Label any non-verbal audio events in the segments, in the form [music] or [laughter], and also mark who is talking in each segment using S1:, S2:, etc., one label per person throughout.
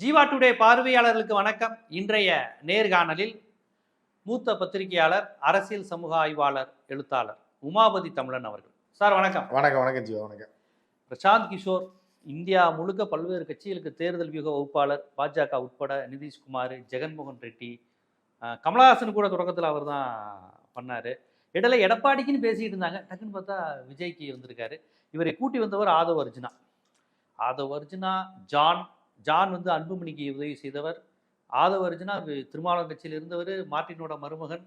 S1: Jeeva today பார்வையாளர்களுக்கு வணக்கம். இன்றைய நேர்காணலில் மூத்த பத்திரிகையாளர் அரசியல் சமூக ஆய்வாளர் எழுத்தாளர் உமாபதி தமிழன் அவர்கள். சார் வணக்கம்.
S2: வணக்கம் வணக்கம் ஜீவா வணக்கம்.
S1: பிரசாந்த் கிஷோர் இந்தியா முழுக்க பல்வேறு கட்சிகளுக்கு தேர்தல் வியூக வகுப்பாளர் பாஜக உட்பட நிதிஷ்குமார் ஜெகன்மோகன் ரெட்டி கமலஹாசன் கூட தொடக்கத்தில் அவர் தான் பண்ணார். இடையில எடப்பாடிக்குன்னு பேசிக்கிட்டு இருந்தாங்க. டக்குன்னு பார்த்தா விஜய்க்கு வந்திருக்காரு இவரை கூட்டி வந்தவர் ஆதவ் அர்ஜுனா. ஆதவ் அர்ஜுனா ஜான் ஜான் வந்து அன்புமணிக்கு உதவி செய்தவர். ஆதவ் அர்ஜுனா திருமாவளவன் கட்சியில் இருந்தவர். மார்ட்டினோட மருமகன்.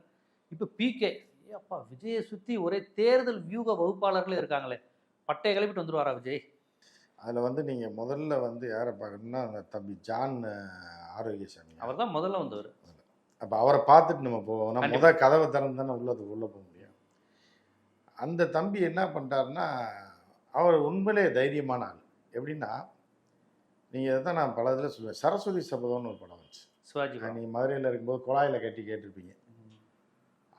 S1: இப்போ பிகே அப்பா விஜயை சுற்றி ஒரே தேர்தல் வியூக வகுப்பாளர்களே இருக்காங்களே. பட்டையை கிளப்பிட்டு வந்துருவாரா விஜய்?
S2: அதில் வந்து நீங்கள் முதல்ல வந்து யாரை பார்க்கணும்னா அந்த தம்பி ஜான் ஆரோக்கியசாமி.
S1: அவர் தான் முதல்ல வந்தவர்.
S2: அப்போ அவரை பார்த்துட்டு நம்ம போவோம். நம்ம
S1: கண்டிப்பா.
S2: முதல் கதவை திறந்து தானே உள்ளது உள்ளே போக முடியும். அந்த தம்பி என்ன பண்ணிட்டாருன்னா அவர் உண்மையிலே தைரியமான ஆள். எப்படின்னா நீங்கள் தான் நான் பல இதில் சொல்லுவேன் சரஸ்வதி சபதம்னு ஒரு படம் வந்துச்சு.
S1: சிவாஜி.
S2: நீங்கள் மதுரையில் இருக்கும்போது குழாயில் கட்டி கேட்டிருப்பீங்க.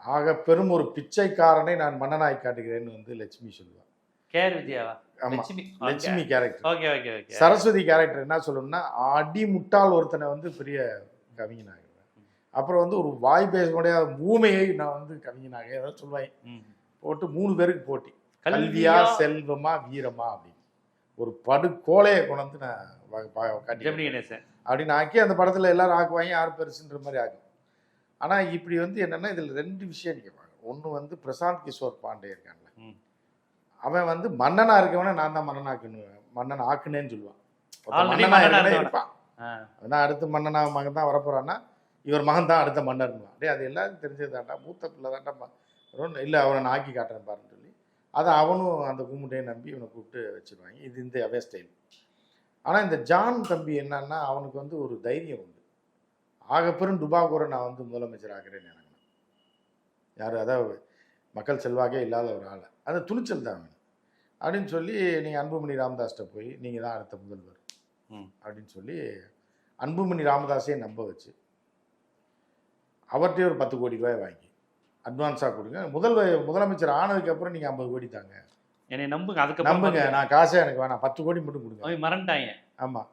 S2: ஆக பெரும் ஒரு பிச்சைக்காரனை நான் மன்னனாய் காட்டுகிறேன்னு வந்து லட்சுமி சொல்லுவாள்
S1: விஜயாவா Lakshmi.
S2: Character.
S1: Okay okay okay.
S2: Saraswathi character என்ன சொல்லணும்னா அடி முட்டாள் ஒருத்தனை வந்து பெரிய கவிஞனாகிடுவேன் அப்புறம் வந்து ஒரு வாய் பேச முடியாத ஊமையை நான் வந்து கவிஞனாக ஏதாவது சொல்லுவாங்க
S1: ம்.
S2: போட்டு மூணு பேருக்கு போட்டி.
S1: கல்வியா?
S2: கல்வியா செல்வமா வீரமா அப்படின்னு. ஒரு படு கோலையை கொண்டு வந்து நான் அப்படின்னு ஆக்கி அந்த படத்துல எல்லாரும் ஆக்குவாங்க யார் பெருசுன்ற மாதிரி ஆகும். ஆனா இப்படி வந்து என்னன்னா இதுல ரெண்டு விஷயம் பார்க்கணும் ஒண்ணு வந்து பிரசாந்த் கிஷோர் பாண்டே இருக்கான்ல. அவன் வந்து மன்னனா இருக்கவன நான் தான் மன்னன் ஆக்கணும் மன்னன் ஆக்குனேன்னு சொல்லுவான். ஒருத்தன்
S1: Already
S2: மன்னனா
S1: மன்னனா
S2: ஏற்கனவே
S1: இருந்தவன.
S2: இருப்பான். அதான் அடுத்த மன்னனா மகன் தான் வரப்போறான்னா இவர் மகன் தான் அடுத்த மன்னர்னுவான் டேய் அது எல்லாரும் தெரிஞ்சதாண்டா மூத்த பிள்ளை தாண்டா இல்லை அவனை நான் ஆக்கி காட்டுறேன் பாருன்னு சொல்லி அதை அவனும் அந்த கும்பிட்டையை நம்பி இவனை கூப்பிட்டு வச்சிருவாங்க. இது இந்த அவே ஸ்டைல் ஆனால் இந்த ஜான் தம்பி என்னன்னா அவனுக்கு வந்து ஒரு தைரியம் உண்டு. ஆகப்பெரும் டுபாகூரை நான் வந்து முதலமைச்சர் ஆகிறேன்னு நினைக்கிறேன் யார் அதாவது மக்கள் செல்வாக்கே இல்லாத ஒரு ஆள். அது துணிச்சல் தான் அப்படின்னு சொல்லி நீங்கள் அன்புமணி ராமதாஸ்கிட்ட போய் நீங்கள் தான் அடுத்த முதல்வர்.
S1: ம்.
S2: அப்படின்னு சொல்லி அன்புமணி ராமதாஸையே நம்ப வச்சு அவர்கிட்டயே ஒரு பத்து கோடி ரூபாய் வாங்கி அட்வான்ஸாக கொடுங்க. முதல் முதலமைச்சர் ஆனதுக்கப்புறம் நீங்கள் ஐம்பது கோடி தாங்க.
S1: என்னை நம்புங்க. அதுக்கப்புறம்
S2: நம்புங்க. நான் காசே எனக்கு வேணாம். பத்து கோடி மட்டும் கொடுங்க.
S1: அவன் மறந்துட்டாங்க
S2: ஆமாம்.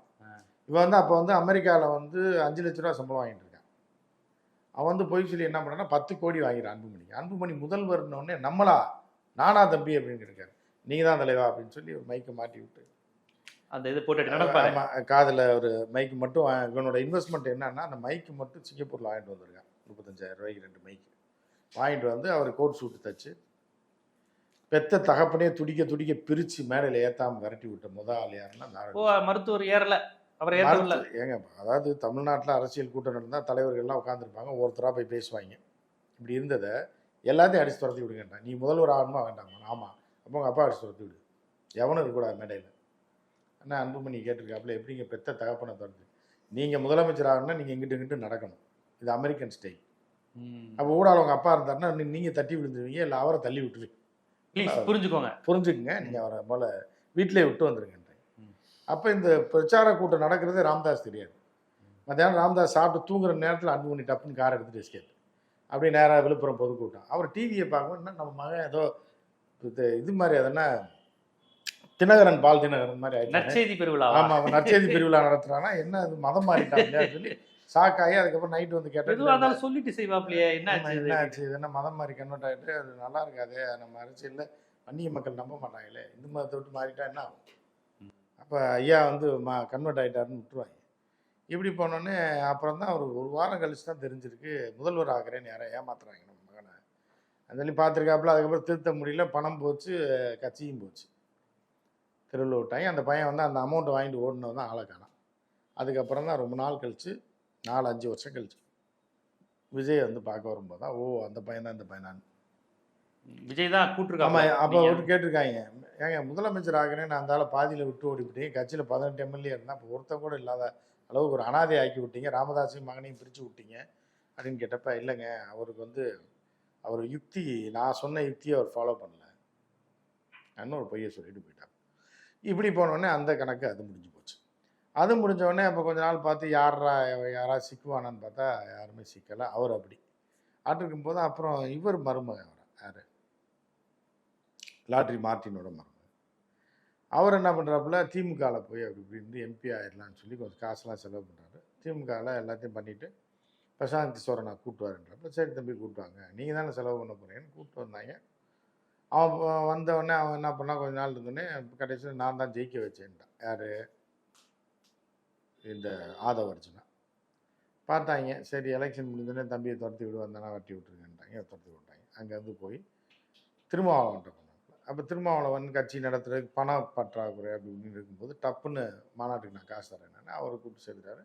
S2: இவன் வந்து அப்போ வந்து அமெரிக்காவில் வந்து அஞ்சு லட்ச ரூபா சம்பளம் வாங்கிட்டு இருக்கான். அவன் வந்து போய் சொல்லி என்ன பண்ணான்னா பத்து கோடி வாங்கிறான் அன்புமணிக்கு அன்புமணி முதல்வர்னு உடனே நம்மளா? நானா தம்பி? அப்படின்னு இருக்காரு நீங்கள் தான் தலைவா? அப்படின்னு சொல்லி ஒரு மைக்கை மாட்டி விட்டு.
S1: அந்த இது
S2: ஆமா, காதுல ஒரு மைக்கு மட்டும் இவனோட இன்வெஸ்ட்மெண்ட் என்னன்னா அந்த மைக்கு மட்டும் சிங்கப்பூர்ல வாங்கிட்டு வந்திருக்கான். முப்பத்தஞ்சாயிரம் ரூபாய்க்கு ரெண்டு மைக்கு வாங்கிட்டு வந்து அவர் கோட் சூட்டு தச்சு பெத்த தகப்பனே துடிக்க துடிக்க பிரிச்சு மேடையில ஏத்தாம விரட்டி விட்ட முத ஆள் யாருன்னா நாராயண
S1: மருத்துவர் ஏறல. அவர் ஏறல
S2: ஏங்க அதாவது தமிழ்நாட்டில் அரசியல் கூட்டம் நடந்தால் தலைவர்கள்லாம் உட்காந்துருப்பாங்க ஒருத்தராக போய் பேசுவாங்க. இப்படி இருந்ததை எல்லாத்தையும் அடிச்சு துரத்தி விடுங்கட்டா நீ முதல்வர் ஆகணுமா வேண்டாமா? ஆமாம் அப்போ உங்கள் அப்பா அடிச்சு துரத்தி விடு. எவனும் இருக்கக்கூடாது மேடையில். அண்ணா அன்புமணி கேட்டிருக்காப்புல எப்படிங்க பெத்த தகப்பனை துரத்து? நீங்கள் முதலமைச்சர் ஆகணும்னா நீங்கள் இங்கிட்டு இங்கிட்டு நடக்கணும். இது அமெரிக்கன் ஸ்டைல். அப்போ ஊடால உங்கள் அப்பா இருந்தாருன்னா நீங்கள் தட்டி விழுந்துருவீங்க இல்லை அவரை தள்ளி விட்டுருவீங்க.
S1: ப்ளீஸ் புரிஞ்சுக்கோங்க.
S2: புரிஞ்சுக்குங்க. நீங்கள் அவரை போல வீட்டிலே விட்டு வந்துருங்கன்றேன்
S1: ம்.
S2: அப்போ இந்த பிரச்சார கூட்டம் நடக்கிறது ராமதாஸ் தெரியாது. மத்தியானம் ராமதாஸ் சாப்பிட்டு தூங்குற நேரத்தில் அன்புமணி டப்புன்னு கார் எடுத்துட்டு எஸ்கேப் அப்படியே நேராக விழுப்புரம் பொதுக்கூட்டம். அவர் டிவியை பார்க்கும்போது என்ன நம்ம மகன் ஏதோ இது மாதிரி அதென்னா தினகரன் பால் தினகரன் மாதிரி
S1: நற்செய்தி பெருவிழா
S2: ஆமா அவன் நற்செய்தி பெருவிழா நடத்துறானா என்ன அது மதம் இல்லையான்னு சொல்லி ஷாக் ஆகி அதுக்கப்புறம் நைட் வந்து கேட்டேன்
S1: சொல்லிட்டு செய்வாப்லையே என்ன
S2: என்ன? ஆச்சு இது? என்ன மதம் மாதிரி கன்வெர்ட் ஆகிட்டு அது நல்லா இருக்காதே நம்ம அரசியலில் அந்நிய மக்கள் நம்ப மாட்டாங்களே இந்து மதத்தை விட்டு மாறிட்டா என்ன ஆகும்? அப்போ ஐயா வந்து மா கன்வெர்ட் ஆகிட்டாருன்னு விட்டுருவாங்க. இப்படி போனோடனே அப்புறம் தான் ஒரு ஒரு வாரம் கழிச்சு தான் தெரிஞ்சிருக்கு முதல்வர் ஆகிறேன்னு யாரை ஏமாத்துறாங்க நம்ம மகனை. சொல்லி பார்த்துருக்காப்புல அதுக்கப்புறம் திருத்த முடியல பணம் போச்சு கட்சியும் போச்சு. தெருவில் விட்டாங்க அந்த பையன் வந்து அந்த அமௌண்ட்டை வாங்கிட்டு ஓடினது தான் ஆளை காணோம். அதுக்கப்புறம் தான் ரொம்ப நாள் கழிச்சு நாலு அஞ்சு வருஷம் கழிச்சு. விஜய் வந்து பார்க்க வரும்போது தான் ஓ அந்த பையன் தான் இந்த பையன்
S1: விஜய் தான் கூட்டிருக்காங்க
S2: அப்போ ஒரு கேட்டிருக்காங்க. ஏங்க முதலமைச்சர் ஆகிறேன்னு அந்த ஆளை பாதியில் விட்டு ஓடிவிட்டீங்க கட்சியில் பதினெட்டு எம்எல்ஏ இருந்தால் இப்போ ஒருத்தன் கூட இல்லாத அளவுக்கு ஒரு அனாதை ஆக்கி விட்டீங்க. ராமதாஸையும் மகனையும் பிரித்து விட்டீங்க. அப்படின்னு கேட்டப்ப இல்லைங்க அவருக்கு வந்து அவர் யுக்தி நான் சொன்ன யுக்தியை அவர் ஃபாலோ பண்ணல. நான் ஒரு பொய்யை சொல்லிட்டு போயிட்டார். இப்படி போனோடனே அந்த கணக்கு அது முடிஞ்சு அது முடிஞ்சவொடனே அப்போ கொஞ்ச நாள் பார்த்து யாரா யாராவது சிக்குவானான்னு பார்த்தா யாருமே சிக்கலை. அவர் அப்படி. ஆட்டிருக்கும் இருக்கும்போது அப்புறம் இவர் மருமகன் அவர் யார்? லாட்ரி மார்ட்டினோட மருமகன். அவர் என்ன பண்ணுறாப்புல திமுகவில் போய் அப்படி இப்படி இருந்து எம்பி ஆயிடலாம்னு சொல்லி கொஞ்சம் காசுலாம் செலவு பண்ணுறாரு திமுகவில் எல்லாத்தையும் பண்ணிவிட்டு பிரசாந்த் கிஷோரை கூப்பிட்டு வரேன்றப்ப சரி தம்பி கூப்பிட்டு வாங்க. நீங்கள் தானே செலவு பண்ண போகிறீங்கன்னு கூப்பிட்டு வந்தாங்க. அவன் வந்தவொடனே அவன் என்ன பண்ணால் கொஞ்ச நாள் இருந்தோடனே கடைசியில் நான் தான் ஜெயிக்க வச்சேன்ட்டான். யார்? இந்த ஆதவ அர்ஜுனா பார்த்தாங்க சரி எலெக்ஷன் முடிஞ்சோடனே தம்பியை துரத்தி விடு வந்தானா வட்டி விட்டுருக்கேன்ட்டாங்க துரத்தி விட்டாங்க. அங்கேருந்து போய் திருமாவளவன்ட்ட போனாங்க அப்போ திருமாவளவன் கட்சி நடத்துறதுக்கு பண பற்றாக்குறை அப்படி இப்படின்னு இருக்கும்போது டப்புன்னு மாநாட்டுக்கு நான் காசு தரேன் அவரை கூப்பிட்டு சேர்த்துட்டாரு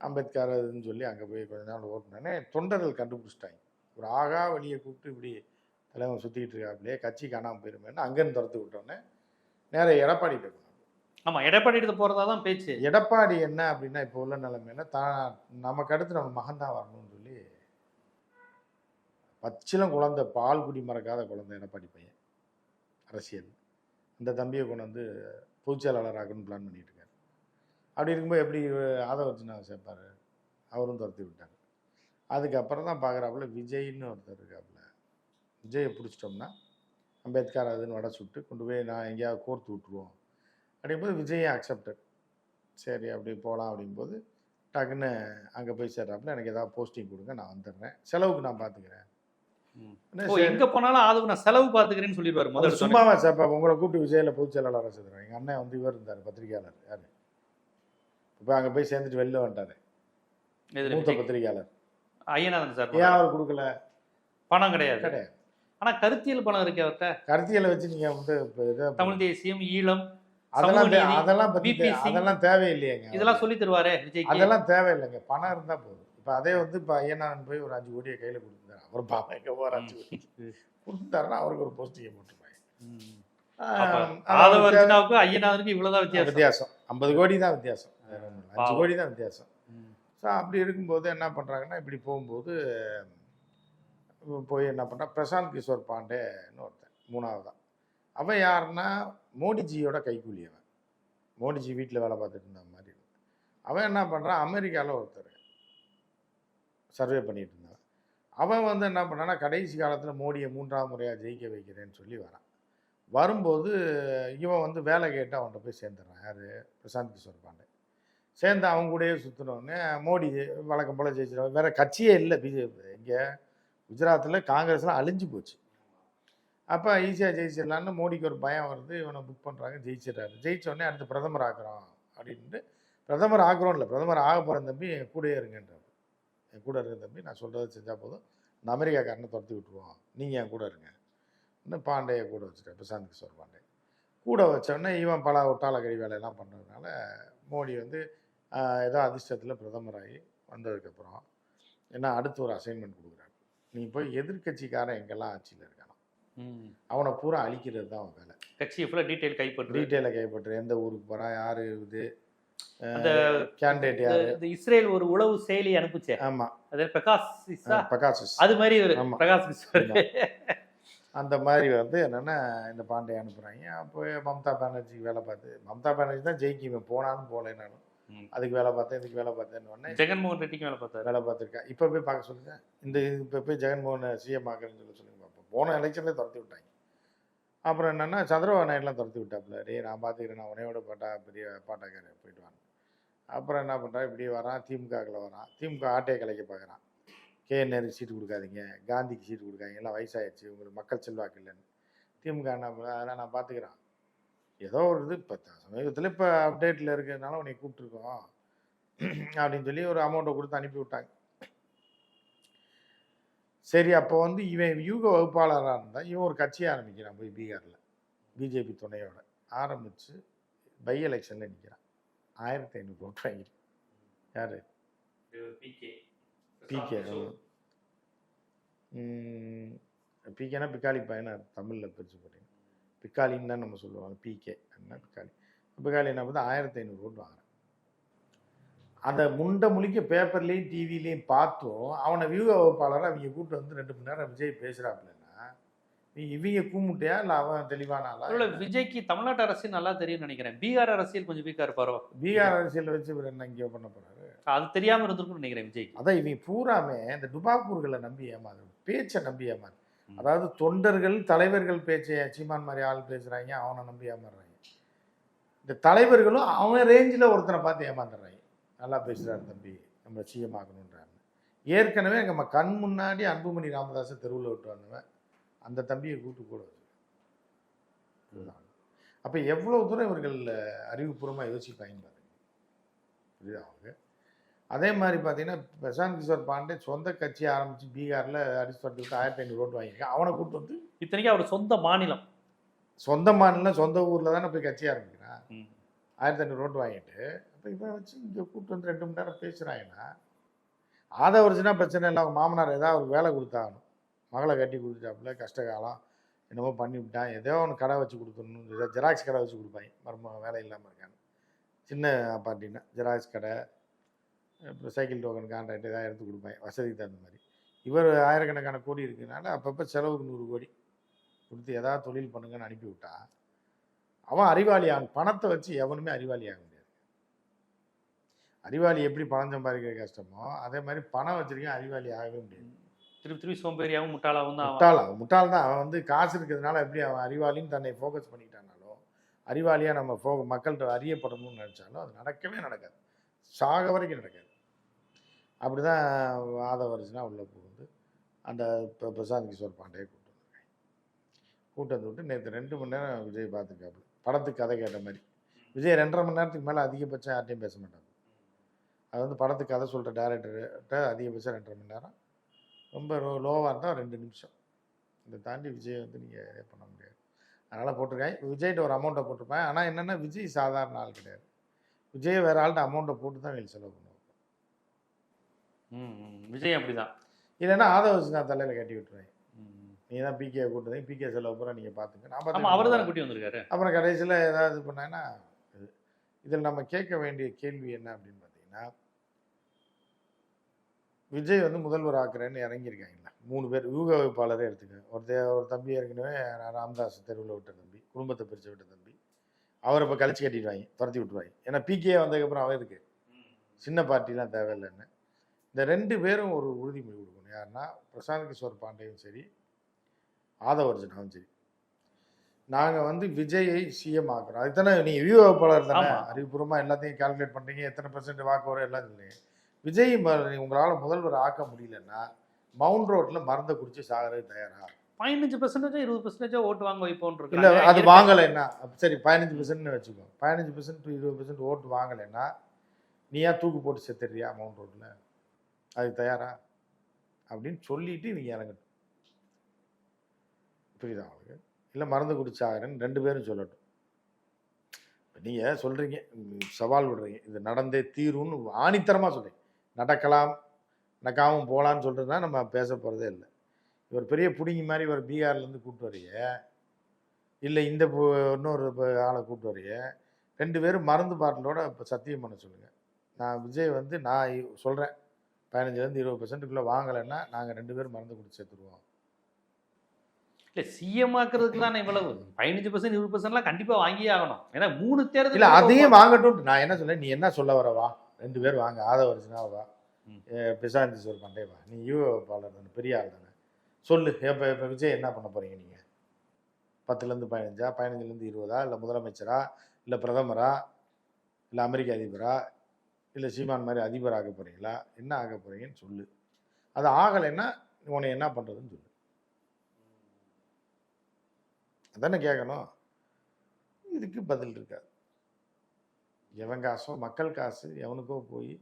S2: அம்பேத்கர் அதுன்னு சொல்லி அங்கே போய் கொஞ்ச நாள் ஓட்டினோடனே தொண்டர்கள் கண்டுபிடிச்சிட்டாங்க. ஒரு ஆகா வெளியே கூப்பிட்டு இப்படி தலைவன் சுற்றிக்கிட்டு இருக்காப்புலையே கட்சி காணாமல் போயிருமேன்னு அங்கேருந்து துரத்து விட்டோன்னே நேராக எடப்பாடி போனாங்க.
S1: ஆமாம் எடப்பாடி எடுத்து போகிறதா தான் பேச்சு.
S2: எடப்பாடி என்ன அப்படின்னா இப்போ உள்ள நிலைமையில தான் நமக்கு அடுத்து நம்ம மகன் தான் வரணும்னு சொல்லி பச்சிலம் குழந்தை பால் குடி மறக்காத குழந்தை எடப்பாடி பையன். அரசியல். இந்த தம்பியை கொண்டு வந்து பொதுச்செயலாளர் ஆகணும்னு பிளான் பண்ணிட்டு இருக்காரு. அப்படி இருக்கும்போது எப்படி ஆதவர்ஜுனா சேர்ப்பாரு? அவரும் துரத்தி விட்டார். அதுக்கப்புறம் தான் பார்க்குறாப்புல விஜய்னு ஒருத்தர் இருக்காப்புல. விஜயை பிடிச்சிட்டோம்னா அம்பேத்கர் அதுன்னு வடை சுட்டு கொண்டு போய் நான் எங்கேயாவது கோர்த்து விட்டுருவோம். அப்படிங்கும்போது விஜயை அக்செப்டட் சரி அப்படி போகலாம் அப்படிங்கும்போது டக்குன்னு அங்கே போய் சேர்றாப்புல எனக்கு ஏதாவது போஸ்டிங் கொடுங்க நான் வந்துடுறேன். செலவுக்கு நான் பார்த்துக்கிறேன்
S1: எங்க போனாலும் அது நான் செலவு பாத்துக்கிறேன்னு சொல்லிடுவாரு முதல்ல
S2: சும்மாவா சார் உங்களை கூப்பிட்டு விஜயில் பொதுச் செயலாளராக சேர்த்துறேன் எங்கள் அண்ணன் வந்து இவர் இருந்தார் பத்திரிகையாளர். யார்? இப்போ அங்கே போய் சேர்ந்துட்டு வெளில வந்துட்டாரு. மூத்த. பத்திரிகையாளர்.
S1: ஐயனாதன் சார்
S2: ஏன் அவர் கொடுக்கல?
S1: பணம் கிடையாது.
S2: கிடையாது.
S1: ஆனா கருத்தியல் பணம் இருக்கு அவர்கிட்ட
S2: கருத்தியலை வச்சு நீங்கள் வந்து
S1: தமிழ் தேசியம் ஈழம்
S2: அதெல்லாம் அதெல்லாம்
S1: சிங்.
S2: அதெல்லாம் தேவையில்லையேங்க.
S1: இதெல்லாம் சொல்லி தருவாரே
S2: அதெல்லாம் தேவையில்லைங்க. பணம் இருந்தால் போதும். இப்போ அதே வந்து இப்போ ஐயனான் போய் ஒரு அஞ்சு கோடியை கையில் கொடுத்துருந்தாரு அவர் பாப்பா எங்கே போகிற அஞ்சு கோடி கொடுத்தாருன்னா அவருக்கு ஒரு போஸ்டிங்கை போட்டுருப்பாங்க
S1: ஐயனாதனுக்கும் இவ்வளவுதான் வித்தியாசம்.
S2: வித்தியாசம். ஐம்பது கோடி தான் வித்தியாசம். அஞ்சு. கோடி தான் வித்தியாசம். ஸோ அப்படி இருக்கும்போது என்ன பண்ணுறாங்கன்னா இப்படி போகும்போது போய் என்ன பண்ணுறா பிரசாந்த் கிஷோர் பாண்டேன்னு ஒருத்தன் மூணாவதா. அவன் யாருன்னா மோடிஜியோட கைக்கூலி அவன். மோடிஜி வீட்டில் வேலை பார்த்துட்டு இருந்த மாதிரி அவன் என்ன பண்ணுறான் அமெரிக்காவில் ஒருத்தர் சர்வே பண்ணிட்டு இருந்தான். அவன் வந்து என்ன பண்ணான்னா கடைசி காலத்தில் மோடியை மூன்றாவது முறையாக ஜெயிக்க வைக்கிறேன்னு சொல்லி வரான். வரும்போது இவன் வந்து வேலை கேட்டு அவன்கிட்ட போய் சேர்ந்துடுறான். யார்? பிரசாந்த் கிஷோர் பாண்டே. சேர்ந்து அவங்க கூடயே சுற்றினோடனே மோடி வழக்கம் போல் ஜெயிச்சிருவாங்க வேற கட்சியே இல்லை பிஜேபி. இங்கே குஜராத்தில் காங்கிரஸ்லாம் அழிஞ்சு போச்சு. அப்போ ஈஸியாக ஜெயிச்சிடலான்னு மோடிக்கு ஒரு பயம் வருது. இவனை புக் பண்ணுறாங்க ஜெயிச்சிடறாரு. ஜெயிச்சோடனே அடுத்து பிரதமர் ஆக்குறோம் அப்படின்ட்டு பிரதமர் ஆக்குறோம் இல்லை. பிரதமர் ஆக போகிற தம்பி என் கூடயே இருங்கன்றார். என் கூட இருக்க தம்பி நான் சொல்கிறத செஞ்சால் போதும். இந்த அமெரிக்காக்காரனை துரத்தி விட்டுருவோம் நீங்கள் என் கூட இருங்க. இன்னும் பாண்டேயை கூட வச்சுட்டேன். பிரசாந்த் கிஷோர் பாண்டே. கூட வச்சோடனே இவன் பல ஒட்டாளக்கடி வேலையெல்லாம் பண்ணதுனால மோடி வந்து ஏதோ அதிர்ஷ்டத்தில் பிரதமராகி வந்ததுக்கப்புறம் என்ன அடுத்து ஒரு அசைன்மெண்ட் கொடுக்குறாரு. நீ போய் எதிர்க்கட்சிக்காரன் எங்கெல்லாம் ஆட்சியில்
S1: இருக்கு?
S2: அவனை பூரா அழிக்கிறது தான் அவன் வேலை.
S1: கட்சியை ஃபுல்லா டீடைல் கைப்பற்று
S2: டீட்டெயிலை கைப்பற்று எந்த ஊருக்கு போகிறான் யார் இது?
S1: அந்த
S2: கேண்டிடேட் யார்?
S1: இந்த இஸ்ரேல் ஒரு உளவு செயலி அனுப்புச்சே.
S2: ஆமாம்
S1: அது பிரகாஷ்?
S2: பிரகாஷ்
S1: அது மாதிரி ஒரு
S2: ஆமா.
S1: பிரகாஷ்
S2: ஆமா. அந்த மாதிரி வந்து என்னென்னா இந்த பாண்டே அனுப்புகிறாங்க அப்போ மம்தா பானர்ஜிக்கு வேலை பார்த்து மம்தா பானர்ஜி தான் ஜெயிக்குவேன் போனாலும் போகலைனாலும். அதுக்கு வேலை பார்த்தேன் இதுக்கு வேலை பார்த்தேன்னு உடனே
S1: ஜெகன்மோகன் ரெட்டிக்கும் வேலை பார்த்தாரு.
S2: வேலை பார்த்துருக்கேன் இப்போ போய் பார்க்க சொல்லுங்க. இந்த இப்போ போய் ஜெகன்மோகனை சிஎம் ஆக்குறேன்னு சொல்லி சொல்லுங்க. போன எலெக்ஷன்லேயே துரத்தி விட்டாங்க. அப்புறம் என்னென்னா சந்திரபாபு நாயுடுலாம் துரத்தி விட்டாப்புல. டே நான் பார்த்துக்கிறேன் நான் உனையோட பாட்டா பெரிய பாட்டாக்காரர் போயிட்டு வரேன் அப்புறம் என்ன பண்ணுறான் இப்படி வரான் திமுகவில் வரான். திமுக ஆட்டையை கலைக்க பார்க்குறான் கேஎன்ஆருக்கு சீட்டு கொடுக்காதீங்க காந்திக்கு சீட்டு கொடுக்காதீங்க எல்லாம் வயசாயிடுச்சு உங்களுக்கு மக்கள் செல்வாக்கு இல்லைன்னு திமுக என்ன பண்ணுறா அதெல்லாம் நான் பார்த்துக்கிறேன் ஏதோ ஒரு இது இப்போ சமீபத்தில் இப்போ அப்டேட்டில் இருக்கிறதுனால உன்னை கூப்பிட்ருக்கோம் [clears throat] அப்படின்னு சொல்லி ஒரு அமௌண்ட்டை கொடுத்து அனுப்பி விட்டாங்க சரி அப்போ வந்து இவன் யூக வகுப்பாளராக இருந்தால் இவன் ஒரு கட்சியை ஆரம்பிக்கிறான் போய் பீகாரில். பிஜேபி துணையோட. ஆரம்பித்து பை எலெக்ஷனில் நிற்கிறான் ஆயிரத்தி ஐநூறு ஓட்டு வாங்கிட்டு. யார்? பிகே பிகேனா பிக்காளி பையனா? தமிழில் பிரித்து போட்டீங்க. பிக்காளின்னு தான் நம்ம சொல்லுவாங்க. பிகே என்ன பிக்காளி பிக்காளி என்ன பண்ணுது? ஆயிரத்தி ஐநூறு ஓட்டு வாங்குறான். அந்த முண்டை முழிக்க பேப்பர்லேயும் டிவிலையும் பார்த்தும். அவனை வியூக வகுப்பாளராக அவங்க கூப்பிட்டு வந்து ரெண்டு மணி நேரம் விஜய் பேசுகிறாப்புலன்னா நீ இவங்க கூமுட்டையா இல்லை அவன் தெளிவான? ஆளா
S1: ஒருவேளை விஜய்க்கு தமிழ்நாட்டு அரசியல் நல்லா தெரியும்னு நினைக்கிறேன். பீகார் அரசியல் கொஞ்சம் வீக்கா இருப்பாரோ?
S2: பீகார் அரசியலை வச்சு இவர் என்ன இங்கே பண்ண போறாரு.
S1: அது தெரியாம இருந்திருக்கும்னு நினைக்கிறேன் விஜய்க்கு.
S2: அதான் இவங்க பூராமே இந்த டுபாக்கூர்களை நம்பி ஏமாறு பேச்சை நம்பி ஏமாறு. அதாவது தொண்டர்கள் தலைவர்கள் பேச்சை சீமான் மாதிரி ஆள் பேசுகிறாங்க அவனை நம்பி ஏமாறுறாங்க இந்த தலைவர்களும் அவன் ரேஞ்சில் ஒருத்தனை பார்த்து ஏமாந்துடுறாங்க. நல்லா பேசுகிறாரு தம்பி. நம்ம சிஎம் ஆகணுன்றாங்க ஏற்கனவே நம்ம கண் முன்னாடி அன்புமணி ராமதாஸை தெருவில் விட்டு வந்தவன். அந்த தம்பியை கூட்டு கூட வச்சிருக்கான் அப்போ எவ்வளோ தூரம் இவர்கள் அறிவுபூர்வமாக யோசிப்பாங்க பாருங்க. புரியுதா அவங்க? அதே மாதிரி பார்த்தீங்கன்னா பிரசாந்த் கிஷோர் பாண்டே சொந்த கட்சி ஆரம்பித்து பீகாரில் அடிச்சு விட்டு ஆயிரத்தி ஐநூறு ஓட்டு வாங்கியிருக்கான். அவனை கூட்டு வந்து
S1: இத்தனைக்கும் அவர் சொந்த மாநிலம்.
S2: சொந்த மாநிலம் சொந்த ஊரில் தானே போய் கட்சி ஆரம்பிக்கிறான். ஆயிரத்தி ஐநூறு ஓட்டு வாங்கிட்டு அப்போ இவன் வச்சு இங்கே கூப்பிட்டு வந்து ரெண்டு மணி நேரம் பேசுகிறாங்கன்னா ஆதவரிச்சுனா பிரச்சனை இல்லை அவங்க மாமனார் ஏதாவது ஒரு வேலை கொடுத்தாகணும். மகளை கட்டி கொடுத்தாப்புல கஷ்டகாலம் என்னமோ பண்ணிவிட்டான் ஏதோ ஒன்று கடை வச்சு கொடுத்துடணும் ஜெராக்ஸ் கடை வச்சு கொடுப்பாங்க. மருமக வேலை இல்லாமல் இருக்காங்க. சின்ன பார்ட்டின்னா ஜெராக்ஸ் கடை இப்போ சைக்கிள் டோக்கன் கான்ட்ராக்ட் ஏதாவது எடுத்து கொடுப்பாங்க வசதிக்கு தகுந்த மாதிரி. இவர் ஆயிரக்கணக்கான கோடி இருக்கிறதுனால அப்பப்போ செலவுக்கு நூறு கோடி கொடுத்து ஏதாவது தொழில் பண்ணுங்கன்னு அனுப்பிவிட்டா அவன் அறிவாளி ஆகும் பணத்தை வச்சு எவனுமே அறிவாளி ஆக முடியாது. அறிவாளி எப்படி பணம் சம்பாதிக்கிற கஷ்டமோ அதே மாதிரி பணம் வச்சிருக்கேன் அறிவாளி ஆகவே முடியாது.
S1: திருப்பி திருப்பி சோம்பேறியாவும் முட்டாளாவும் தான் அவன்.
S2: முட்டாள் தான். அவன் வந்து காசு இருக்கிறதுனால எப்படி அவன் அறிவாளின்னு தன்னை ஃபோக்கஸ் பண்ணிக்கிட்டானாலோ அறிவாளியாக நம்ம ஃபோ மக்கள்கிட்ட அறியப்படணும்னு நினச்சாலும் அது நடக்கவே நடக்காது. சாக வரைக்கும் நடக்காது. அப்படி தான் ஆதவரிச்சுனா உள்ளே புகுந்து அந்த பிரசாந்த் கிஷோர் பாண்டே கூட்டு வந்திருக்காங்க கூட்டு வந்து விட்டு நேற்று ரெண்டு மணி நேரம் விஜய் பார்த்துருக்காப்புல படத்துக்கு கதை கேட்ட மாதிரி. விஜய் ரெண்டரை மணி நேரத்துக்கு மேலே அதிகபட்சம் யார்ட்டையும் பேச மாட்டாங்க அது வந்து படத்துக்கு கதை சொல்கிற டேரக்டர்கிட்ட அதிகபட்சம் ரெண்டரை மணி நேரம். ரொம்ப லோவாக இருந்தால் ரெண்டு நிமிஷம். இதை தாண்டி விஜய் வந்து நீங்கள் பண்ண முடியாது. அதனால் போட்டிருக்கேன் விஜய்கிட்ட ஒரு அமௌண்ட்டை போட்டிருப்பேன். ஆனால் என்னென்னா விஜய் சாதாரண ஆள் கிடையாது. விஜய் வேறு ஆள்கிட்ட அமௌண்ட்டை போட்டு தான் வெளியே செலவு பண்ணுவாங்க
S1: ம், ம். விஜய் அப்படிதான்.
S2: இல்லைன்னா ஆதவ நான் தலையில் கட்டி விட்டுருவேன். நீ தான் பிகே கூட்டுறீங்க பிகே செலவு பூரா நீங்கள் பார்த்துங்க நான் பார்த்துக்கிறேன்.
S1: அவர் தானே கூட்டி வந்திருக்காரு?
S2: அப்புறம் கடைசியில் ஏதாவது இது பண்ணாங்கன்னா இது இதில் நம்ம கேட்க வேண்டிய கேள்வி என்ன அப்படின்னு பார்த்தீங்கன்னா விஜய் வந்து முதல்வர் ஆக்குறேன்னு இறங்கியிருக்காங்களா மூணு பேர் யூக வகுப்பாளரே எடுத்துக்க ஒருத்தர் ஒரு தம்பி ஏற்கனவே ராமதாஸ் தெருவில் விட்ட தம்பி குடும்பத்தை பிரித்து விட்ட தம்பி. அவரை இப்போ கழிச்சு கட்டிடுவாங்க துரத்தி விட்டுருவாங்க. ஏன்னா பிகே வந்ததுக்கப்புறம் அவர் இருக்கு சின்ன பார்ட்டிலாம் தேவையில்லைன்னு. இந்த ரெண்டு பேரும் ஒரு உறுதிமொழி கொடுக்கணும். யாருன்னா பிரசாந்த் கிஷோர் பாண்டேயும் சரி ஆதவர்ஜனாவும் சரி நாங்கள் வந்து விஜயை சிஎம் ஆக்குறோம். அதுக்கு தானே நீங்கள் வியூ வகுப்பாளர் தானே. அறிவுபூர்வமாக எல்லாத்தையும் கால்குலேட் பண்ணுறீங்க எத்தனை பர்சன்ட் வாக்கு வரும் எல்லாம் சொல்லுங்க விஜய் உங்களால் முதல்வர் ஆக்க முடியலன்னா மவுண்ட் ரோட்டில் மருந்தை குடிச்சு சாகிறது தயாரா?
S1: பதினஞ்சு பெர்சன்டேஜோ இருபது பெர்சன்டேஜோ ஓட்டு வாங்க வைப்போம்னு
S2: இல்லை. அது வாங்கலைன்னா சரி பதினஞ்சு பர்சன்ட்னு வச்சுக்கோ. பதினஞ்சு பர்சன்ட் டு இருபது பர்சன்ட் ஓட்டு வாங்கலைன்னா நீ ஏன் தூக்கு போட்டு செத்துறியா மவுண்ட் ரோட்டில் அதுக்கு தயாரா? அப்படின்னு சொல்லிட்டு நீங்கள் இறங்கட்டும். புரியுதா அவங்களுக்கு இல்லை மருந்து குடிச்சாகிறேன்னு ரெண்டு பேரும் சொல்லட்டும். இப்போ நீங்கள் சொல்கிறீங்க சவால் விடுறீங்க. இது நடந்தே தீரும்னு ஆணித்தரமாக சொல்கிறீங்க நடக்கலாம் நடக்காமல் போகலான்னு சொல்கிறது தான் நம்ம பேச போகிறதே இல்லை. இவர் பெரிய பிடிங்கி மாதிரி இவர் பீகார்லேருந்து கூப்பிட்டு வரைய இல்லை இந்த பு- இன்னொரு ஆளை கூப்பிட்டு வரைய ரெண்டு பேரும் மருந்து பாட்டிலோட இப்போ சத்தியம் பண்ண சொல்லுங்கள் நான் விஜய் வந்து நான் சொல்கிறேன் பதினஞ்சுலேருந்து இருபது பர்சன்ட்டுக்குள்ளே வாங்கலைன்னா நாங்கள் ரெண்டு பேரும் மருந்து குடிச்சு சேர்த்துருவோம்.
S1: இல்ல சிஎம் ஆக்குறதுக்கு தான் இவ்வளவு? பதினஞ்சு பெர்சன்ட் இருபது பெர்சன்ட்லாம் கண்டிப்பா வாங்கியே ஆகணும். ஏன்னா மூணு தேர்தல்
S2: இல்லை அதையும் வாங்கட்டும். நான் என்ன சொல்றேன்? நீ என்ன சொல்ல வர வா. ரெண்டு பேர் வாங்க. ஆதவரிச்சுனா வா.
S1: ம்.
S2: பிரசாந்த் கிஷோர் பண்டே வா. நீ யூ பாலர் தானே பெரிய ஆள் தானே. சொல்லு இப்போ இப்போ விஜய் என்ன பண்ண போறீங்க நீங்கள் பத்துலேருந்து பதினஞ்சா? பதினஞ்சுலேருந்து இருபதா? இல்லை முதலமைச்சரா? இல்லை பிரதமரா? இல்லை அமெரிக்க அதிபரா? இல்லை சீமான் மாதிரி அதிபர் ஆக போறீங்களா? என்ன ஆக போறீங்கன்னு சொல்லு. அது ஆகலைன்னா உன்னை என்ன பண்ணுறதுன்னு சொல்லு. தானே கேட்கணும் இதுக்கு பதில் இருக்காது எவன் காசோ மக்கள் காசு எவனுக்கோ போய்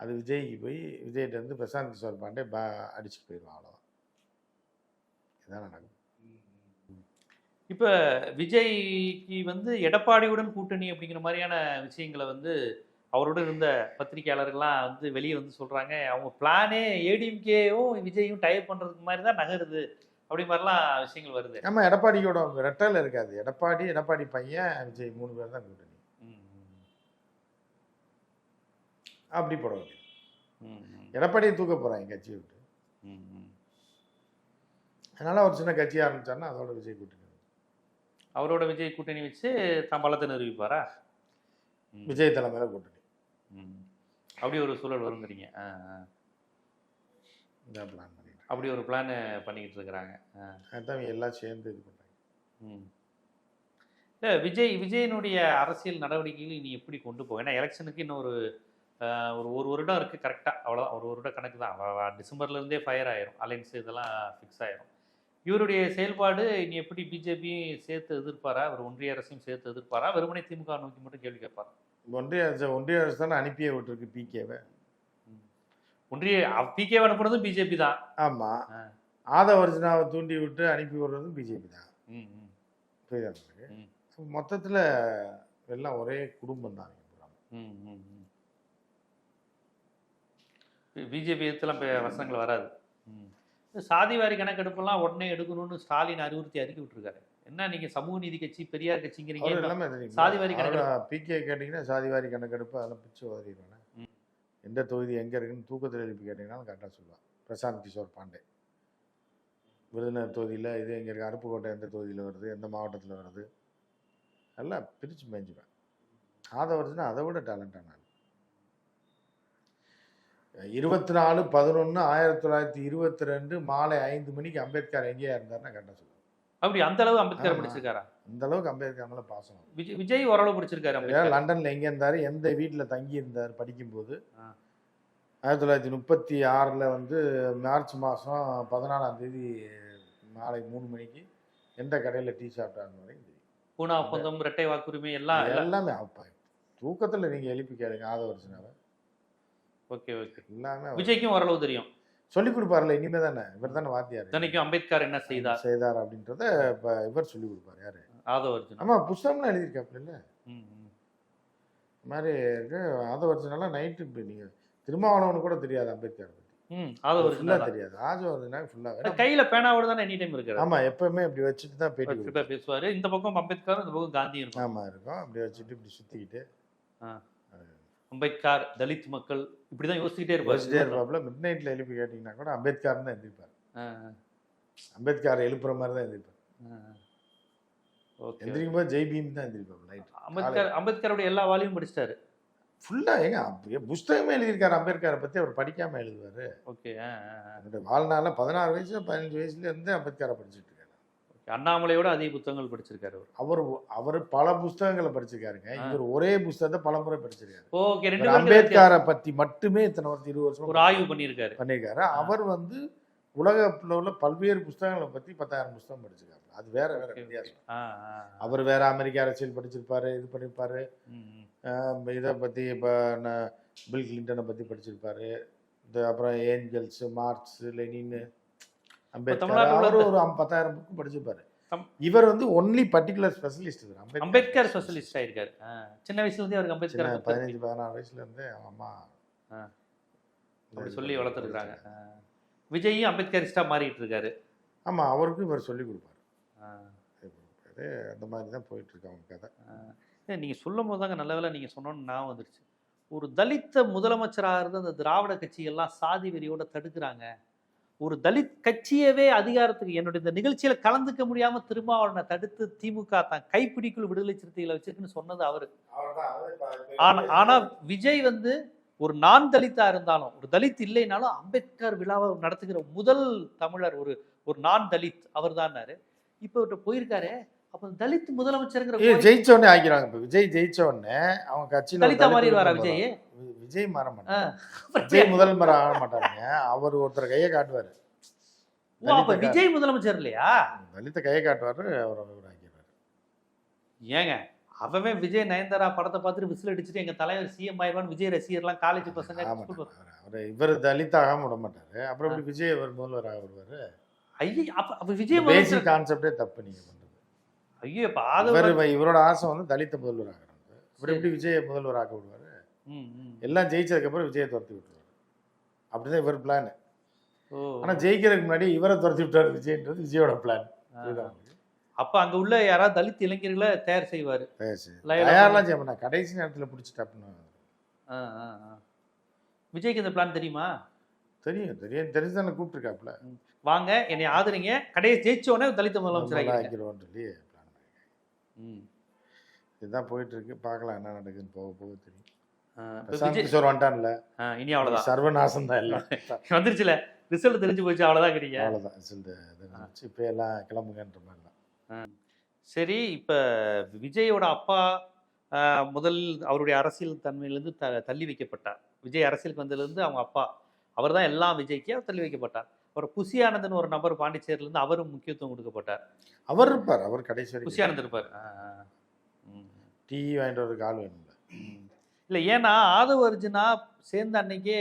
S2: அது விஜய்க்கு போய் விஜய்கிட்ட இருந்து பிரசாந்த் கிஷோர் பாண்டே பா அடிச்சுட்டு போயிடுவான் அவ்வளோதான் இதான் நடக்கும்.
S1: இப்போ விஜய்க்கு வந்து எடப்பாடியுடன் கூட்டணி அப்படிங்கிற மாதிரியான விஷயங்களை வந்து அவரோட இருந்த பத்திரிகையாளர்கள்லாம் வந்து வெளியே வந்து சொல்கிறாங்க அவங்க பிளானே ஏடிஎம்கேவும் விஜயும் டைப் பண்ணுறதுக்கு மாதிரி தான் நகருது. அப்படி மாதிரிலாம் விஷயங்கள் வருது.
S2: நம்ம எடப்பாடியோட ரெட்டல் இருக்காது. எடப்பாடி எடப்பாடி பையன் விஜய் மூணு பேர் தான் கூட்டணி. அப்படி போட வேண்டியது. எடப்பாடியை தூக்க போகிறாங்க கட்சியை விட்டு. அதனால ஒரு சின்ன கட்சி ஆரம்பிச்சாருன்னா அதோட விஜய் கூட்டணி
S1: அவரோட விஜய் கூட்டணி வச்சு தான் பலத்தை நிரூபிப்பாரா
S2: விஜய் தலைமையில கூட்டணி.
S1: அப்படி ஒரு சூழல் வருங்கிறீங்க ஆ.
S2: இந்த பிளான்
S1: அப்படி ஒரு பிளான் பண்ணிக்கிட்டு இருக்கிறாங்க.
S2: அதுதான் எல்லாம் சேர்ந்து இது பண்ணுறாங்க
S1: ம். இல்ல, விஜய் விஜயனுடைய அரசியல் நடவடிக்கைகள் இனி எப்படி கொண்டு போகும்? ஏன்னா எலெக்ஷனுக்கு இன்னும் ஒரு ஒரு ஒரு வருடம் இருக்கு கரெக்டா அவ்வளோ ஒரு வருட கணக்கு தான். அவ- டிசம்பர்ல இருந்தே ஃபயர் ஆயிரும். அலைன்ஸ் இதெல்லாம் ஃபிக்ஸ் ஆயிரும். இவருடைய செயல்பாடு இனி எப்படி பிஜேபியும் சேர்த்து எதிர்ப்பாரா? அவர் ஒன்றிய அரசையும் சேர்த்து எதிர்ப்பாரா? வெறுமனே திமுக நோக்கி மட்டும் கேள்வி கேட்பாரா?
S2: ஒன்றிய அரசு ஒன்றிய அரசு தானே அனுப்பியே விட்டுருக்கு பிகேவை
S1: ஒன்றிய பிகே அனுப்புனதும் பிஜேபி தான்
S2: ஆமா
S1: ஆ.
S2: ஆதவர்ஜனாவை தூண்டி விட்டு அனுப்பி விடுறதும் பிஜேபி தான் புரியுதா மொத்தத்துல எல்லாம் ஒரே குடும்பம் தான்.
S1: பிஜேபி இப்போ வசனங்கள் வராது ம். இந்த சாதிவாரி கணக்கெடுப்பெல்லாம் உடனே எடுக்கணும்னு ஸ்டாலின் அறிவுறுத்தி அறிக்கை விட்டுருக்காரு என்ன நீங்க சமூக நீதி கட்சி பெரியார் கட்சிங்கிறீங்க?
S2: எல்லாமே தெரியும்
S1: சாதிவாரி கணக்கெடுப்பு.
S2: பிகே கேட்டிங்கன்னா சாதிவாரி கணக்கெடுப்பு அதெல்லாம் பிச்சு
S1: ம்.
S2: எந்த தொகுதி எங்கே இருக்குன்னு தூக்கத்தில் எழுப்பி கேட்டிங்கனாலும் கரெக்டாக சொல்லுவான். பிரசாந்த் கிஷோர் பாண்டே. விருதுநகர் தொகுதியில் இது எங்கே இருக்குது அருப்புக்கோட்டை எந்த தொகுதியில் வருது? எந்த மாவட்டத்தில் வருது? எல்லாம் பிரித்து மேய்ஞ்சுவேன். ஆதவர்ஜனா அதை விட டேலண்டான ஆள் இருபத்தி நாலு பதினொன்று ஆயிரத்தி தொள்ளாயிரத்தி இருபத்தி ரெண்டு மாலை ஐந்து மணிக்கு அம்பேத்கர் எங்கேயா இருந்தார்னா கரெக்டாக சொல்லுவேன்.
S1: அப்படி அந்த அளவு அம்பேத்கர். படிச்சிருக்காரா?
S2: அந்த அளவுக்கு அம்பேத்கர் மேலே பாசம்.
S1: விஜய் விஜய் ஓரளவு படிச்சிருக்காரு
S2: லண்டன்ல எங்க இருந்தாரு எந்த வீட்டில் தங்கி இருந்தார் படிக்கும்போது. ஆயிரத்தி தொள்ளாயிரத்தி முப்பத்தி ஆறில் வந்து மார்ச் மாதம் பதினாலாம் தேதி மாலை மூணு மணிக்கு எந்த கடையில் டீ சாப்பிட்டாருன்னு வரைக்கும் தெரியும்.
S1: பூனா ஒப்பந்தம் இரட்டை வாக்குரிமை எல்லாம் எல்லாம்
S2: அப்ப தூக்கத்தில் நீங்கள் எழுப்பி கேளுங்க ஆதவர்ஜனாவை
S1: ஓகே ஓகே.
S2: எல்லாமே
S1: விஜய்க்கும் ஓரளவு தெரியும்.
S2: சொல்லி கொடுப்பாருல இனிமே தானே? இவர் தானே வாத்தியார்.
S1: இத்தனைக்கும் அம்பேத்கர் என்ன செய்தார்?
S2: செய்தார் அப்படின்றத இப்போ இவர் சொல்லி கொடுப்பாரு யாரு?
S1: ஆதவர்ஜுனா.
S2: ஆமா புஸ்தகம்லாம் எழுதியிருக்காப்புல இல்ல. இந்த மாதிரி இருக்கு. ஆதவர்ஜனாலாம் நைட்டு இப்போ நீங்கள் திருமாவளவனு கூட தெரியாது அம்பேத்கர் பற்றி
S1: ஆதவர்ஜுனா
S2: தெரியாது. ஆஜவர்தனா ஃபுல்லா
S1: கையில பேனாவோட தானே எனி டைம் இருக்காரு
S2: ஆமா எப்பவுமே இப்படி வச்சுட்டு தான் பேட்டி
S1: பேசுவாரு. இந்த பக்கம் அம்பேத்கர் இந்த பக்கம் காந்தி இருக்கும்
S2: ஆமா இருக்கும். அப்படி வச்சுட்டு இப்படி சுத்திக்கிட்டு.
S1: அம்பேத்கர் தலித் மக்கள் இப்படிதான் யோசிச்சுட்டே
S2: யோசிச்சிட்டே
S1: இருப்பாரு
S2: இருப்பாப்புல மிட் நைட்ல எழுப்பி கேட்டீங்கன்னா கூட அம்பேத்கர் தான் எந்திரிப்பார்.
S1: ஆ,
S2: அம்பேத்கர் எழுப்புற மாதிரி தான்.
S1: ஓகே
S2: எந்திரிக்கும் போது ஜெய் பீம் தான் எந்திரிப்பார் நைட்
S1: அம்பேத்கர் அம்பேத்கருடைய எல்லா வாலியும் படிச்சிட்டாரு.
S2: ஃபுல்லா ஏங்க புஸ்தகமே எழுதியிருக்காரு அம்பேத்கரை பத்தி அவர் படிக்காம எழுதுவாரு.
S1: ஓகே.
S2: அவருடைய வாழ்நாள்ல பதினாறு வயசுல பதினஞ்சு வயசுல இருந்தே அம்பேத்கரை படிச்சுட்டு.
S1: அண்ணாமலையோட அதிக புத்தகங்கள் படிச்சிருக்காரு அவர்.
S2: அவர் பல புஸ்தகங்களை படிச்சிருக்காருங்க. இவர் ஒரே புஸ்தகத்தை பல முறை படிச்சிருக்காரு.
S1: ஓகே. ரெண்டு.
S2: அம்பேத்கரை பத்தி மட்டுமே இத்தனை வருஷம் இருபது வருஷம்
S1: ஒரு ஆய்வு பண்ணியிருக்காரு.
S2: பண்ணியிருக்காரு. அவர் வந்து உலகத்தில் உள்ள பல்வேறு புஸ்தகங்களை பத்தி பத்தாயிரம் புஸ்தகம் படிச்சிருக்காரு. அது வேற வேற. வித்தியாசம். அவர் வேற அமெரிக்க அரசியல் படிச்சிருப்பாரு இது பண்ணியிருப்பாரு இதை பத்தி இப்போ பில் கிளின்டனை பத்தி படிச்சிருப்பாரு. அப்புறம் ஏஞ்சல்ஸ் மார்க்ஸ் லெனின் அம்பேத்கர். ஒரு பத்தாயிரம் புக்கு படிச்சிருப்பாரு. இவர் வந்து only particular specialist
S1: Ambedkar. Specialist ஆயிருக்காரு. சின்ன வயசுல இருந்தே அவருக்கு அம்பேத்கர்
S2: பதினஞ்சு பதினாறு வயசுல இருந்தே அவன் அம்மா
S1: அப்படி சொல்லி
S2: படிச்சாங்க.
S1: விஜயும் அம்பேத்கரிஸ்டா மாறிட்டு இருக்காரு
S2: ஆமா அவருக்கும் இவர் சொல்லி கொடுப்பாரு. அந்த மாதிரி தான் போயிட்டு இருக்கு அவங்க கதை.
S1: நீங்க சொல்லும் போது தாங்க நல்ல வேளை நீங்க சொன்னோன்னு நான் வந்துருச்சு. ஒரு தலித்த முதலமைச்சராக இருந்த அந்த திராவிட கட்சியெல்லாம் சாதி வெறியோட தடுக்கிறாங்க. ஒரு தலித் கட்சியவே அதிகாரத்துக்கு என்னுடைய இந்த நிகழ்ச்சியில கலந்துக்க முடியாம திருமாவளவனை தடுத்து திமுக தான் கைப்பிடிக்குள் விடுதலை சிறுத்தைகளை வச்சிருக்குன்னு சொன்னது அவரு. ஆனா ஆனா விஜய் வந்து ஒரு நான் தலித்தா இருந்தாலும் ஒரு தலித் இல்லைனாலும் அம்பேத்கர் விழாவை நடத்துகிற முதல் தமிழர் ஒரு ஒரு நான் தலித். அவர் தான்னாரு இப்போ இவர்கிட்ட போயிருக்காரு. அப்ப தலித் முதலமைச்சருங்கிற
S2: ஏய், ஜெயிச்ச உடனே ஆக்கிறாங்க இப்ப. விஜய் ஜெயிச்ச உடனே அவங்க ஒரு
S1: தலித்தா
S2: தலித்
S1: மாறிடுவாரா விஜய்?
S2: விஜய் மாற. மாட்டார் விஜய் முதல்வர் ஆக மாட்டாருங்க. அவர் ஒருத்தர் கையை காட்டுவாரு.
S1: அப்ப விஜய் முதலமைச்சர் இல்லையா?
S2: தலித்த கையை காட்டுவாரு அவர் ஆக்கிடுவாரு.
S1: ஏங்க அவன் விஜய் நயன்தாரா படத்தை பார்த்துட்டு விசில் அடிச்சுட்டு எங்க தலைவர் சிஎம் ஆயிடுவான் விஜய் ரசிகர்லாம் காலேஜ் பசங்க.
S2: அவர் இவர் தலித் ஆகாம விட மாட்டாரு. அப்புறம் எப்படி விஜய் அவர் முதல்வர் ஆக விடுவாரு
S1: ஐயோ அப்ப அப்ப விஜய்
S2: பேசிக் கான்செப்டே தப்பு நீங்க பண்றது.
S1: ஐயோ இப்ப
S2: இவர் இவரோட ஆசை வந்து தலித்த முதல்வர் ஆகிறாங்க அப்புறம் எப்படி விஜய் முதல்வர் ஆக்க விடுவாரு. எல்லாம் ஜெயிச்சதுக்கு அப்புறம் விஜயை துரத்தி விட்டுருவாரு. அப்படிதான் இவர் பிளான்
S1: ஓ.
S2: ஆனா ஜெயிக்கிறதுக்கு முன்னாடி இவரை துரத்தி விட்டாரு விஜய்ன்றது விஜயோட பிளான்
S1: ஆ. அப்ப அங்க உள்ள யாராவது தலித் இளைஞர்களை தயார் செய்வாரு?
S2: தயாரெல்லாம் செய்ய மாட்டாங்க. கடைசி நேரத்துல பிடிச்சிட்டாப்புன்னு.
S1: விஜய்க்கு இந்த பிளான் தெரியுமா?
S2: தெரியும் தெரியும். தெரிஞ்சு தானே கூப்பிட்டுருக்காப்புல.
S1: வாங்க என்னை ஆதரிங்க. கடையை ஜெயிச்ச உடனே தலித் முதலமைச்சர்
S2: ஆக்கிடுவோம்னு சொல்லி பிளான். இதுதான் போயிட்டு இருக்கு. பார்க்கலாம் என்ன நடக்குதுன்னு போக போக தெரியும். கிஷோர் வந்துட்டான்ல.
S1: இனி அவ்வளவுதான்.
S2: சர்வநாசம் தான் எல்லாம். [laughs]
S1: வந்துருச்சுல. ரிசல்ட் தெரிஞ்சு போச்சு அவ்வளவுதான் கிடைக்க
S2: அவ்வளோதான் ரிசல்ட் இப்போ எல்லாம் கிளம்புங்கன்ற மாதிரிலாம்
S1: சரி இப்போ விஜயோட அப்பா முதல் அவருடைய அரசியல் தன்மையிலேருந்து த தள்ளி வைக்கப்பட்டார். விஜய் அரசியலுக்கு வந்ததுலேருந்து அவங்க அப்பா அவர் தான் எல்லாம் விஜய்க்கு அவர் தள்ளி வைக்கப்பட்டார். அப்புறம் புசி ஆனந்தன் ஒரு நபர் பாண்டிச்சேரியிலேருந்து அவரும் முக்கியத்துவம் கொடுக்கப்பட்டார்.
S2: அவர் இருப்பார் அவர் கடைசி
S1: புசி
S2: வரைக்கும்.
S1: ஆனந்த் இருப்பார்.
S2: டீ வாங்கிட்டு வரதுக்கு ஆள் வேணும்ல.
S1: இல்லை ஏன்னா ஆதவ அர்ஜுனா சேர்ந்த அன்னைக்கே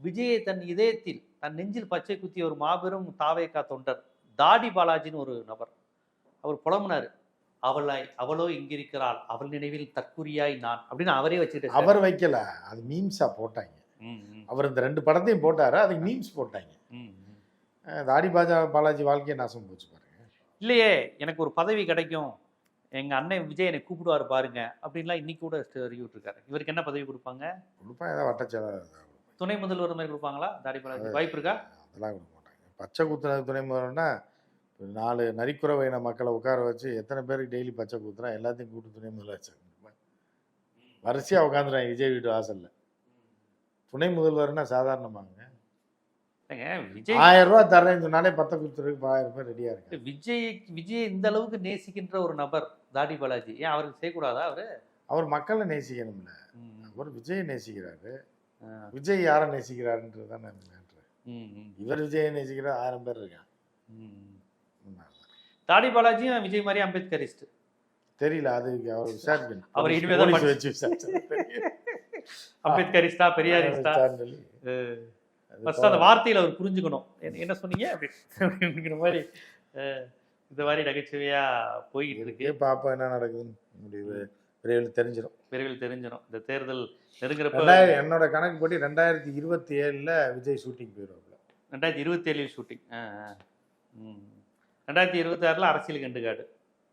S1: விஜயை தன் இதயத்தில் தன் நெஞ்சில் பச்சை குத்திய ஒரு மாபெரும் தாவேக்கா தொண்டர் தாடி பாலாஜின்னு ஒரு நபர். அவர் புலம்புனார். அவளாய் அவளோ இங்கிருக்கிறாள் அவள் நினைவில் தற்குறியாய் நான் அப்படின்னு அவரே வச்சுக்கிட்டு
S2: அவர் வைக்கல அது மீம்ஸா போட்டாங்க. அவர் இந்த ரெண்டு படத்தையும் போட்டாரு அதுக்கு மீம்ஸ் போட்டாங்க. தாடி பாஜா பாலாஜி வாழ்க்கையை நாசம் போச்சு பாருங்க.
S1: இல்லையே எனக்கு ஒரு பதவி கிடைக்கும். எங்க அண்ணன் விஜய் என்னை கூப்பிடுவார் பாருங்க அப்படின்லாம் இன்னைக்கு கூட விட்டுருக்காரு இவருக்கு என்ன பதவி கொடுப்பாங்க?
S2: கொடுப்பா ஏதாவது வட்டச்செயலாளர் கொடுப்பாங்க.
S1: துணை முதல்வர் மாதிரி கொடுப்பாங்களா? தாடி பாலாஜி வாய்ப்பு இருக்கா?
S2: அதெல்லாம் கொடுக்க மாட்டாங்க. பச்சை குத்துனது துணை முதல்வர்னா நாலு நரிக்குறவை இன மக்களை உட்கார வச்சு எத்தனை பேருக்கு டெய்லி பச்சை குத்துறா எல்லாத்தையும் கூட்டு துணை முதல்வர் வரிசையாக உட்காந்துறாங்க விஜய் வீட்டு வாசல்ல. துணை முதல்வர்னா சாதாரணமாங்க.
S1: விஜய்
S2: ஆயிரம் ரூபா தரேன்னு சொன்னாலே பத்த குத்துறதுக்கு ஆயிரம் பேர் ரெடியா இருக்கு
S1: விஜய் விஜய் இந்த அளவுக்கு நேசிக்கின்ற ஒரு நபர் தாடி பாலாஜி. ஏன் அவருக்கு செய்யக்கூடாதா அவரு?
S2: அவர் மக்களை நேசிக்கணும்ல. அவர் விஜயை நேசிக்கிறாரு. விஜய் யாரை நேசிக்கிறாருன்றது தான் மேட்ரு இவர் விஜயை நேசிக்கிற ஆயிரம் பேர் இருக்கான்.
S1: தாடி பாலாஜியும் விஜய் மாதிரி அம்பேத்கரிஸ்ட்.
S2: தெரியல அது அவர் விசாரிக்கணும்.
S1: அவர் இனிமே தான்
S2: போலீஸ்
S1: படிச்சு-
S2: வச்சு விசாரிச்சா
S1: அம்பேத்கரிஸ்டா பெரியாரிஸ்டா? ஃபர்ஸ்ட் அந்த வார்த்தையில அவர் புரிஞ்சுக்கணும். என்ன- சொன்னீங்க? அப்படி- அப்படிங்கிற மாதிரி இந்த மாதிரி நகைச்சுவையா போய்கிட்டு இருக்கு.
S2: பாப்போம் என்ன நடக்குதுன்னு முடிவு. விரைவில் தெரிஞ்சிடும்
S1: விரைவில் தெரிஞ்சிடும் இந்த தேர்தல் நெருங்குறப்ப
S2: என்னோட கணக்கு படி ரெண்டாயிரத்தி இருபத்தி ஏழுல விஜய் ஷூட்டிங் போயிடுவாப்ல.
S1: ரெண்டாயிரத்தி இருபத்தி ஏழில் ஷூட்டிங் ரெண்டாயிரத்தி இருபத்தி ஆறுல அரசியல் கண்டுகாடு.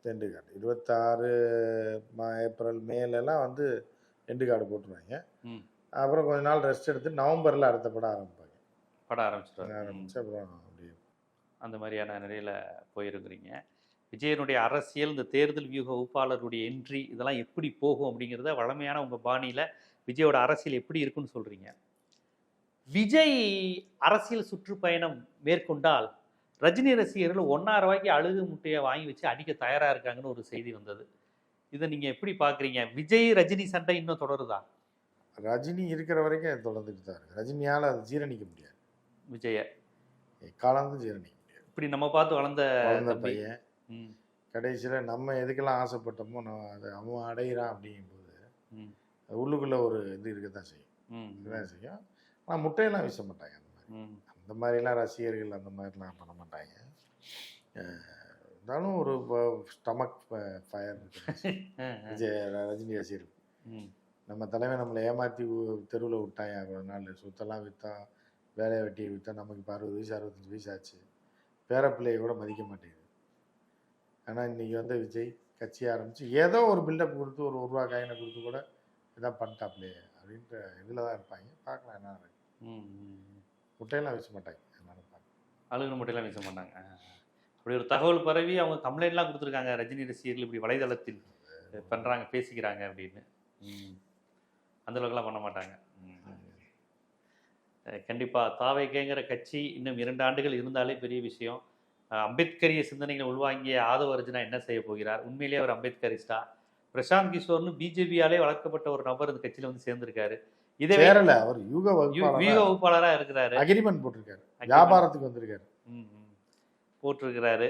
S2: தெண்டுகாடு இருபத்தாறு மா- ஏப்ரல் மேலெல்லாம் வந்து எண்டுகாடு போட்டுருவாங்க. அப்புறம் கொஞ்ச நாள் ரெஸ்ட் எடுத்து நவம்பர்ல அடுத்த படம்
S1: பட ஆரம்பிச்சிட்டாரு
S2: ஆரம்பிச்சு அப்புறம் அப்படியே
S1: அந்த மாதிரியான நிலையில போயிருக்கிறீங்க. விஜயனுடைய அரசியல் இந்த தேர்தல் வியூக வகுப்பாளருடைய என்ட்ரி இதெல்லாம் எப்படி போகும் அப்படிங்கிறத வழமையான உங்க பாணியில விஜயோட அரசியல் எப்படி இருக்குன்னு சொல்றீங்க. விஜய் அரசியல் சுற்றுப்பயணம் மேற்கொண்டால் ரஜினி ரசிகர்கள் ஒன்றரை ரூபாய்க்கு அழுகு முட்டையை வாங்கி வச்சு அடிக்க தயாரா இருக்காங்கன்னு ஒரு செய்தி வந்தது. இதை நீங்க எப்படி பாக்குறீங்க விஜய் ரஜினி சண்டை இன்னும் தொடருதா?
S2: ரஜினி இருக்கிற வரைக்கும் தொடர்ந்துட்டு தான் ரஜினியால அதை ஜீரணிக்க முடியாது.
S1: விஜய.
S2: எக்காலம் ஜீரணிக்க முடியாது
S1: இப்படி நம்ம பார்த்து வளர்ந்த
S2: வளர்ந்த. பையன். கடைசியில் நம்ம எதுக்கெல்லாம் ஆசைப்பட்டோமோ நம்ம அதை அவன் அடையிறான் அப்படிங்கும்போது உள்ளுக்குள்ள ஒரு இது இருக்கத்தான் செய்யும்.
S1: ம்,
S2: இருக்கதான் செய்யும்? ஆனால் முட்டையெல்லாம் வீச மாட்டாங்க அந்த மாதிரி. அந்த மாதிரிலாம் ரசிகர்கள் அந்த மாதிரிலாம் பண்ண மாட்டாங்க. இருந்தாலும் ஒரு ஸ்டமக் ஃபயர் [laughs] ரஜினி ரசிகர்கள்
S1: ம்,
S2: நம்ம தலைவன் நம்மளை ஏமாற்றி தெருவில் விட்டாங்க அவ்வளோ நாள் சுத்தெல்லாம் விற்றோம் வேலையை வெட்டியை விற்றோம் நமக்கு இப்போ அறுபது வயசு அறுபத்தஞ்சு வயசு ஆச்சு. பேரப்பிள்ளையை கூட மதிக்க மாட்டேங்குது. ஆனால் இன்னைக்கு வந்து விஜய் கட்சி ஆரம்பித்து ஏதோ ஒரு பில்டப் கொடுத்து ஒரு ஒரு ரூபா காயினை கொடுத்து கூட இதான் பண்ணிட்டாப்லையே அப்படின்ற இதில் தான் இருப்பாங்க. பார்க்கலாம் என்ன. முட்டையெல்லாம் வச்சு மாட்டாங்க. என்ன நடப்பாங்க
S1: அழுகுன முட்டையெல்லாம் வீச மாட்டாங்க. அப்படி ஒரு தகவல் பரவி அவங்க கம்ப்ளைண்ட்லாம் கொடுத்துருக்காங்க. ரஜினி ரசிகர்கள் இப்படி வலைதளத்தில் பண்ணுறாங்க பேசிக்கிறாங்க அப்படின்னு. ம். அந்த அளவுக்குலாம் பண்ண மாட்டாங்க. ம். அஹ் கண்டிப்பா தாவைக்கேங்கிற கட்சி இன்னும் இரண்டு ஆண்டுகள் இருந்தாலே பெரிய விஷயம். அம்பேத்கரிய சிந்தனைகளை உள்வாங்கிய ஆதவ அர்ஜுனா என்ன செய்ய போகிறார்? உண்மையிலேயே அவர் அம்பேத்கரிஸ்டா? பிரசாந்த் கிஷோர்னு பிஜேபியாலே வளர்க்கப்பட்ட ஒரு நபர் இந்த கட்சியில வந்து சேர்ந்திருக்காரு. இதே
S2: சேரல அவர் யூக
S1: வியூக
S2: வகுப்பாளர்
S1: வகுப்பாளரா இருக்கிறாரு.
S2: அக்ரிமெண்ட் போட்டிருக்காரு. வியாபாரத்துக்கு வந்திருக்காரு.
S1: போட்டிருக்கிறாரு.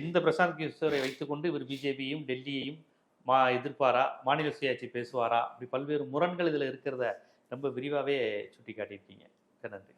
S1: இந்த பிரசாந்த் கிஷோரை வைத்துக்கொண்டு இவர் பிஜேபியும் டெல்லியையும் மா எதிர்ப்பாரா? மாநில சுயாட்சி பேசுவாரா? இப்படி பல்வேறு முரண்கள் இதில் இருக்கிறத ரொம்ப விரிவாகவே சுட்டி காட்டியிருக்கீங்க மிக்க நன்றி